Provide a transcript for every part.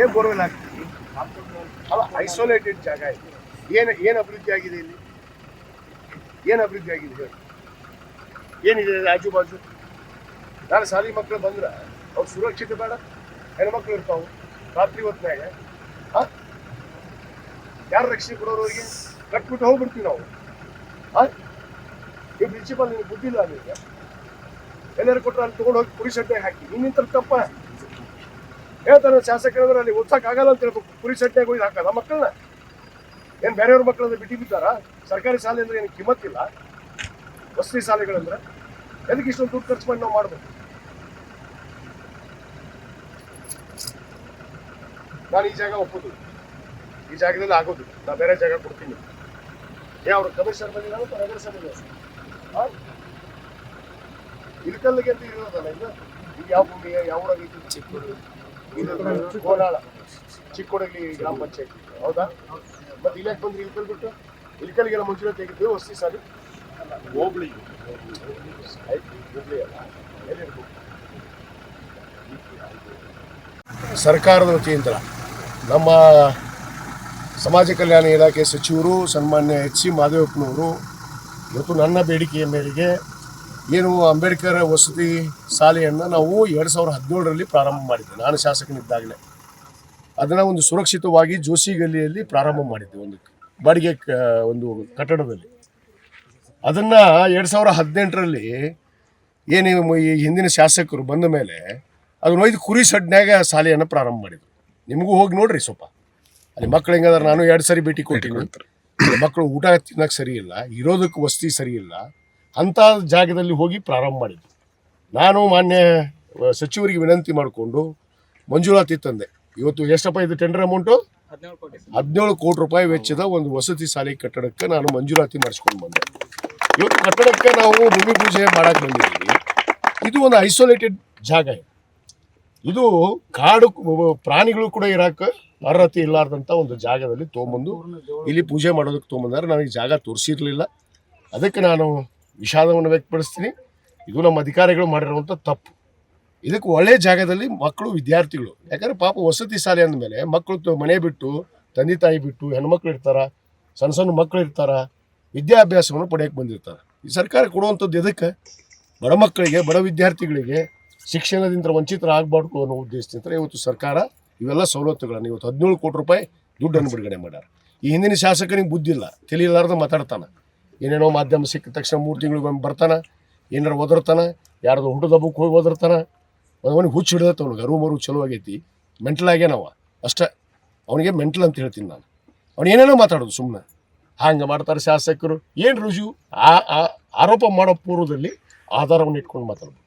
ಏನ್ ಬೋರ್ವೆಲ್ ಹಾಕ್ತೀವಿ ಅಲ್ಲ ಐಸೋಲೇಟೆಡ್ ಜಾಗ ಇದೆ. ಏನು ಏನು ಅಭಿವೃದ್ಧಿ ಆಗಿದೆ ಇಲ್ಲಿ? ಏನು ಅಭಿವೃದ್ಧಿ ಆಗಿದೆ ಏನಿದೆ ಆಜು ಬಾಜು ನಾನು ಶಾಲಿ ಮಕ್ಕಳು ಬಂದ್ರೆ ಅವ್ರು ಸುರಕ್ಷಿತ ಬೇಡ. ಹೆಣ್ಮಕ್ಳು ಇರ್ತಾವು. ರಾತ್ರಿ ಹೊತ್ತಿನಾಗ ಹಾಂ? ಯಾರು ರಕ್ಷಣೆ ಕೊಡೋರು ಅವ್ರಿಗೆ? ಕಟ್ಬಿಟ್ಟು ಹೋಗ್ಬಿಡ್ತೀವಿ ನಾವು. ಆ? ಈ ಪ್ರಿನ್ಸಿಪಲ್ ನಿಮ್ಗೆ ಬುದ್ಧಿಲ್ಲ ನಿಮಗೆ. ಎಲ್ಲರೂ ಕೊಟ್ಟರೆ ಅಲ್ಲಿ ತೊಗೊಂಡು ಹೋಗಿ ಪುರುಷ ಹಾಕಿ. ನಿನ್ನಿಂತ ತಪ್ಪ. ಹೇಳ್ತಾನೆ ಶಾಸಕರಂದ್ರೆ ಅಲ್ಲಿ ಓದ್ಸಕ್ ಆಗಲ್ಲ ಅಂತ ಹೇಳ್ಬೇಕು ಪುರಿ ಸಟ್ಟೆ ಹೋಗಿ ಹಾಕಲ್ಲ ಮಕ್ಕಳನ್ನ? ಏನ್ ಬೇರೆಯವ್ರ ಮಕ್ಕಳನ್ನ ಬಿಟ್ಟು ಬಿದ್ದಾರ? ಸರ್ಕಾರಿ ಶಾಲೆ ಅಂದ್ರೆ ಏನು ಕಿಮ್ಮತ್ತಿಲ್ಲ ವಸತಿ ಶಾಲೆಗಳಂದ್ರೆ ಎದಕ್ಕೆ ಇಷ್ಟೊಂದು ದುಡ್ಡು ಖರ್ಚು ಮಾಡಿ ನಾವು ಮಾಡ್ಬೇಕು? ನಾನು ಈ ಜಾಗ ಒಪ್ಪೋದು. ಈ ಜಾಗದಲ್ಲಿ ಆಗೋದು. ನಾ ಬೇರೆ ಜಾಗ ಕೊಡ್ತೀನಿ. ಏ, ಅವ್ರ ಕಮಿಷನರ್ ಬಂದಿದ್ದಾರೆ ನಗರಸಭೆ ಇಲ್ಕಲ್ಲಿಗೆ ಅಂತ ಇರೋದಲ್ಲ ಇದು ಯಾವ ಭೂಮಿಯ, ಯಾವ ಚಿಕ್ಕ ಕೋಲಾಳ ಚಿಕ್ಕೋಡಲ್ಲಿ ಗ್ರಾಮ ಪಂಚಾಯತಿ. ಹೌದಾ? ಮತ್ತೆ ಇಲ್ಲಾಕ್ ಬಂದ್ರಿ? ಇಲ್ಕಲ್ ಬಿಟ್ಟು? ಇಲ್ಕಲ್ಗೆಲ್ಲ ಮುಂಚೆ ತೆಗೆದು ವಸ್ತಿ ಸಾರಿ ಹೋಬಳಿ. ಸರ್ಕಾರದ ವತಿಯಿಂದ ನಮ್ಮ ಸಮಾಜ ಕಲ್ಯಾಣ ಇಲಾಖೆ ಸಚಿವರು ಸನ್ಮಾನ್ಯ ಎಚ್ ಸಿ ಮಾದೇವಪ್ಪನವರು ಇವತ್ತು ನನ್ನ ಬೇಡಿಕೆಯ ಮೇರೆಗೆ ಏನು ಅಂಬೇಡ್ಕರ್ ವಸತಿ ಶಾಲೆಯನ್ನು ನಾವು ಎರಡು ಸಾವಿರದ ಹದಿನೇಳರಲ್ಲಿ ಪ್ರಾರಂಭ ಮಾಡಿದ್ದೆ ನಾನು ಶಾಸಕನಿದ್ದಾಗಲೇ. ಅದನ್ನು ಒಂದು ಸುರಕ್ಷಿತವಾಗಿ ಜೋಶಿ ಗಲ್ಲಿಯಲ್ಲಿ ಪ್ರಾರಂಭ ಮಾಡಿದ್ದೆ ಒಂದು ಬಾಡಿಗೆ ಕ- ಒಂದು ಕಟ್ಟಡದಲ್ಲಿ. ಅದನ್ನು ಎರಡು ಸಾವಿರದ ಹದಿನೆಂಟರಲ್ಲಿ ಏನು ಈ ಹಿಂದಿನ ಶಾಸಕರು ಬಂದ ಮೇಲೆ ಅದನ್ನ ಒಯ್ದು ಕುರಿ ಸಡ್ನ್ಯಾಗ ಶಾಲೆಯನ್ನು ಪ್ರಾರಂಭ ಮಾಡಿದ್ರು. ನಿಮಗೂ ಹೋಗಿ ನೋಡ್ರಿ ಸ್ವಲ್ಪ. ಅಲ್ಲಿ ಮಕ್ಳು ಹೆಂಗಾದ್ರೆ ನಾನು ಎರಡು ಸರಿ ಭೇಟಿ ಕೊಟ್ಟಿನಿ. ಮಕ್ಕಳು ಊಟ ತಿನ್ನಕ್ಕೆ ಸರಿ ಇಲ್ಲ ಇರೋದಕ್ಕೆ ವಸತಿ ಸರಿ ಇಲ್ಲ ಅಂಥ ಜಾಗದಲ್ಲಿ ಹೋಗಿ ಪ್ರಾರಂಭ ಮಾಡಿದ್ದು ನಾನು ಮಾನ್ಯ ಸಚಿವರಿಗೆ ವಿನಂತಿ ಮಾಡಿಕೊಂಡು ಮಂಜೂರಾತಿ ತಂದೆ. ಇವತ್ತು ಎಷ್ಟಪ್ಪ ಇದು ಟೆಂಡರ್ ಅಮೌಂಟು ಹದಿನೇಳು ಕೋಟಿ ರೂಪಾಯಿ ವೆಚ್ಚದ ಒಂದು ವಸತಿ ಶಾಲೆ ಕಟ್ಟಡಕ್ಕೆ ನಾನು ಮಂಜೂರಾತಿ ಮಾಡಿಸ್ಕೊಂಡು ಬಂದೆ. ಇವತ್ತು ಕಟ್ಟಡಕ್ಕೆ ನಾವು ಭೂಮಿ ಪೂಜೆ ಮಾಡಕ್ಕೆ ಬಂದಿದ್ದೀವಿ. ಇದು ಒಂದು ಐಸೋಲೇಟೆಡ್ ಜಾಗ ಇದು. ಕಾಡು ಪ್ರಾಣಿಗಳು ಕೂಡ ಇರಕ್ಕೆ ಅರ್ಹತೆ ಇಲ್ಲಾರ್ದಂಥ ಒಂದು ಜಾಗದಲ್ಲಿ ತೊಗೊಂಬಂದು ಇಲ್ಲಿ ಪೂಜೆ ಮಾಡೋದಕ್ಕೆ ತೊಗೊಂಬಂದ್ರೆ ನನಗೆ ಜಾಗ ತೋರಿಸಿರ್ಲಿಲ್ಲ. ಅದಕ್ಕೆ ನಾನು ವಿಷಾದವನ್ನು ವ್ಯಕ್ತಪಡಿಸ್ತೀನಿ. ಇದು ನಮ್ಮ ಅಧಿಕಾರಿಗಳು ಮಾಡಿರುವಂಥ ತಪ್ಪು. ಇದಕ್ಕೆ ಒಳ್ಳೆಯ ಜಾಗದಲ್ಲಿ ಮಕ್ಕಳು, ವಿದ್ಯಾರ್ಥಿಗಳು. ಯಾಕಂದ್ರೆ ಪಾಪ ವಸತಿ ಶಾಲೆ ಅಂದಮೇಲೆ ಮಕ್ಕಳು ಮನೆ ಬಿಟ್ಟು, ತಂದೆ ತಾಯಿ ಬಿಟ್ಟು, ಹೆಣ್ಮಕ್ಳು ಇರ್ತಾರ, ಸಣ್ಣ ಸಣ್ಣ ಮಕ್ಕಳು ಇರ್ತಾರ, ವಿದ್ಯಾಭ್ಯಾಸವನ್ನು ಪಡೆಯಕ್ಕೆ ಬಂದಿರ್ತಾರೆ. ಈ ಸರ್ಕಾರ ಕೊಡುವಂಥದ್ದು ಎದಕ್ಕೆ? ಬಡ ಮಕ್ಕಳಿಗೆ, ಬಡ ವಿದ್ಯಾರ್ಥಿಗಳಿಗೆ ಶಿಕ್ಷಣದಿಂದ ವಂಚಿತರಾಗಬಾರ್ದು ಅನ್ನೋ ಉದ್ದೇಶದಿಂದ ಇವತ್ತು ಸರ್ಕಾರ ಇವೆಲ್ಲ ಸವಲತ್ತುಗಳನ್ನು ಇವತ್ತು ಹದಿನೇಳು ಕೋಟಿ ರೂಪಾಯಿ ದುಡ್ಡನ್ನು ಬಿಡುಗಡೆ ಮಾಡ್ಯಾರ. ಈ ಹಿಂದಿನ ಶಾಸಕನಿಗೆ ಬುದ್ಧಿಲ್ಲ ಇಲ್ಲ ತಿಳಿಲಾರ್ದ ಮಾತಾಡ್ತಾನೆ. ಏನೇನೋ ಮಾಧ್ಯಮ ಸಿಕ್ಕ ತಕ್ಷಣ ಮೂರು ತಿಂಗಳಿಗೊಮ್ಮೆ ಬರ್ತಾನೆ, ಏನಾರು ಒದರ್ತಾನೆ, ಯಾರ್ದು ಹುಟ್ಟು ದಬ್ಬಕ್ಕೆ ಹೋಗಿ ಒದರ್ತಾನೆ ಅವನಿಗೆ ಹುಚ್ಚು ಹಿಡಿದತ್ತ ಅವ್ನಿಗೆ ಅರು ಮರು ಚಲೋ ಆಗೈತಿ, ಮೆಂಟಲ್ ಆಗ್ಯಾನವ ಅಷ್ಟೇ. ಅವನಿಗೆ ಮೆಂಟಲ್ ಅಂತ ಹೇಳ್ತೀನಿ ನಾನು. ಅವ್ನು ಏನೇನೋ ಮಾತಾಡೋದು ಸುಮ್ಮನೆ ಹಂಗೆ ಮಾಡ್ತಾರೆ ಶಾಸಕರು. ಏನು ರುಜು? ಆ ಆರೋಪ ಮಾಡೋ ಪೂರ್ವದಲ್ಲಿ ಆಧಾರವನ್ನು ಇಟ್ಕೊಂಡು ಮಾತಾಡ್ಬೇಕು.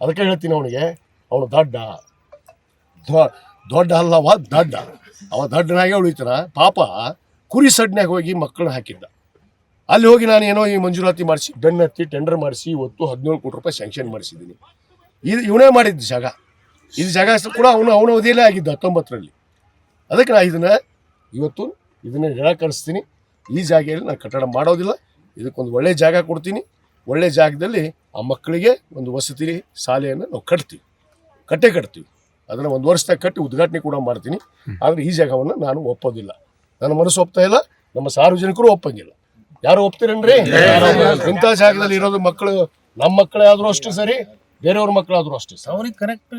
ಅದಕ್ಕೆ ಹೇಳ್ತೀನಿ ಅವನಿಗೆ, ಅವನು ದೊಡ್ಡ. ದೊಡ್ಡ ಅಲ್ಲವ ದಡ್ಡ. ಅವ ದಡ್ಡನಾಗೆ ಉಳಿತಾನ. ಪಾಪ, ಕುರಿ ಸಡ್ನ್ಯಾಗ ಹೋಗಿ ಮಕ್ಕಳನ್ನ ಹಾಕಿದ್ದ. ಅಲ್ಲಿ ಹೋಗಿ ನಾನು ಏನೋ ಈ ಮಂಜೂರಾತಿ ಮಾಡಿಸಿ ಬೆನ್ನತ್ತಿ ಟೆಂಡರ್ ಮಾಡಿಸಿ ಇವತ್ತು ಹದಿನೇಳು ಕೋಟಿ ರೂಪಾಯಿ ಸ್ಯಾಂಕ್ಷನ್ ಮಾಡಿಸಿದ್ದೀನಿ. ಇದು ಇವನೇ ಮಾಡಿದ್ದು ಜಾಗ. ಇದು ಜಾಗ ಕೂಡ ಅವನು ಅವನ ಅವಧಿಯಲ್ಲೇ ಆಗಿದ್ದು ಹತ್ತೊಂಬತ್ತರಲ್ಲಿ. ಅದಕ್ಕೆ ನಾನು ಇದನ್ನು ಇವತ್ತು ಇದನ್ನು ನಿರಾಕರಿಸ್ತೀನಿ. ಈ ಜಾಗೆಯಲ್ಲಿ ನಾನು ಕಟ್ಟಡ ಮಾಡೋದಿಲ್ಲ. ಇದಕ್ಕೊಂದು ಒಳ್ಳೆಯ ಜಾಗ ಕೊಡ್ತೀನಿ. ಒಳ್ಳೆಯ ಜಾಗದಲ್ಲಿ ಆ ಮಕ್ಕಳಿಗೆ ಒಂದು ವಸತಿ ಶಾಲೆಯನ್ನು ನಾವು ಕಟ್ತೀವಿ. ಕಟ್ಟೆ ಕಟ್ತೀವಿ. ಅದನ್ನು ಒಂದು ವರ್ಷದಾಗ ಕಟ್ಟಿ ಉದ್ಘಾಟನೆ ಕೂಡ ಮಾಡ್ತೀನಿ. ಆದರೆ ಈ ಜಾಗವನ್ನು ನಾನು ಒಪ್ಪೋದಿಲ್ಲ. ನನ್ನ ಮನಸ್ಸು ಒಪ್ತಾ ಇಲ್ಲ. ನಮ್ಮ ಸಾರ್ವಜನಿಕರು ಒಪ್ಪಂಗಿಲ್ಲ. ಯಾರು ಒಪ್ತೀರೇನ್ರಿ? ಇಂಥ ಜಾಗದಲ್ಲಿ ಇರೋದು ಮಕ್ಕಳು ನಮ್ಮ ಮಕ್ಕಳೇ ಆದ್ರೂ ಅಷ್ಟೇ ಸರಿ ಬೇರೆಯವ್ರ ಮಕ್ಕಳಾದ್ರೂ ಅಷ್ಟೇ ಕರೆಕ್ಟ್.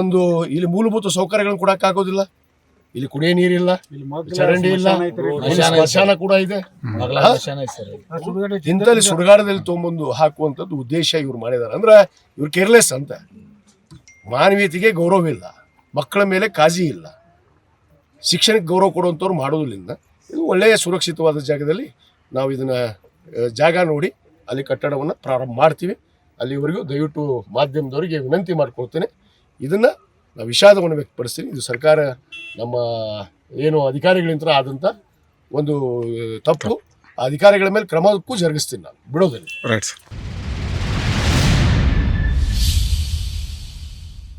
ಒಂದು ಇಲ್ಲಿ ಮೂಲಭೂತ ಸೌಕರ್ಯಗಳನ್ನು ಕೊಡಕ್ ಆಗೋದಿಲ್ಲ. ಇಲ್ಲಿ ಕುಡಿಯೋ ನೀರಿಲ್ಲ ಚರಂಡಿ ಇಲ್ಲ ಇಲ್ಲಿ ಸ್ಮಶಾನ ಕೂಡ ಇದೆ. ಇಂಥಲ್ಲಿ ಸುಡುಗಾಡದಲ್ಲಿ ತೊಗೊಂಬಂದು ಹಾಕುವಂಥದ್ದು ಉದ್ದೇಶ ಇವ್ರು ಮಾಡಿದ್ದಾರೆ. ಅಂದ್ರೆ ಇವ್ರು ಕೇರ್ಲೆಸ್ ಅಂತ. ಮಾನವೀಯತೆಗೆ ಗೌರವ ಇಲ್ಲ. ಮಕ್ಕಳ ಮೇಲೆ ಕಾಜಿ ಇಲ್ಲ. ಶಿಕ್ಷಣಕ್ಕೆ ಗೌರವ ಕೊಡುವಂಥವ್ರು ಮಾಡೋದ್ರಿಂದ ಇದು ಒಳ್ಳೆಯ ಸುರಕ್ಷಿತವಾದ ಜಾಗದಲ್ಲಿ ನಾವು ಇದನ್ನ ಜಾಗ ನೋಡಿ ಅಲ್ಲಿ ಕಟ್ಟಡವನ್ನು ಪ್ರಾರಂಭ ಮಾಡ್ತೀವಿ. ಅಲ್ಲಿವರೆಗೂ ದಯವಿಟ್ಟು ಮಾಧ್ಯಮದವರಿಗೆ ವಿನಂತಿ ಮಾಡ್ಕೊಳ್ತೇನೆ. ಇದನ್ನು ನಾವು ವಿಷಾದವನ್ನು ವ್ಯಕ್ತಪಡಿಸ್ತೀನಿ. ಇದು ಸರ್ಕಾರ ನಮ್ಮ, ಏನು ಅಧಿಕಾರಿಗಳಿಂದ ಆದಂಥ ಒಂದು ತಪ್ಪು. ಅಧಿಕಾರಿಗಳ ಮೇಲೆ ಕ್ರಮಕ್ಕೂ ಜರುಗಿಸ್ತೀನಿ ನಾನು. ಬಿಡೋದಿಲ್ಲ. Right sir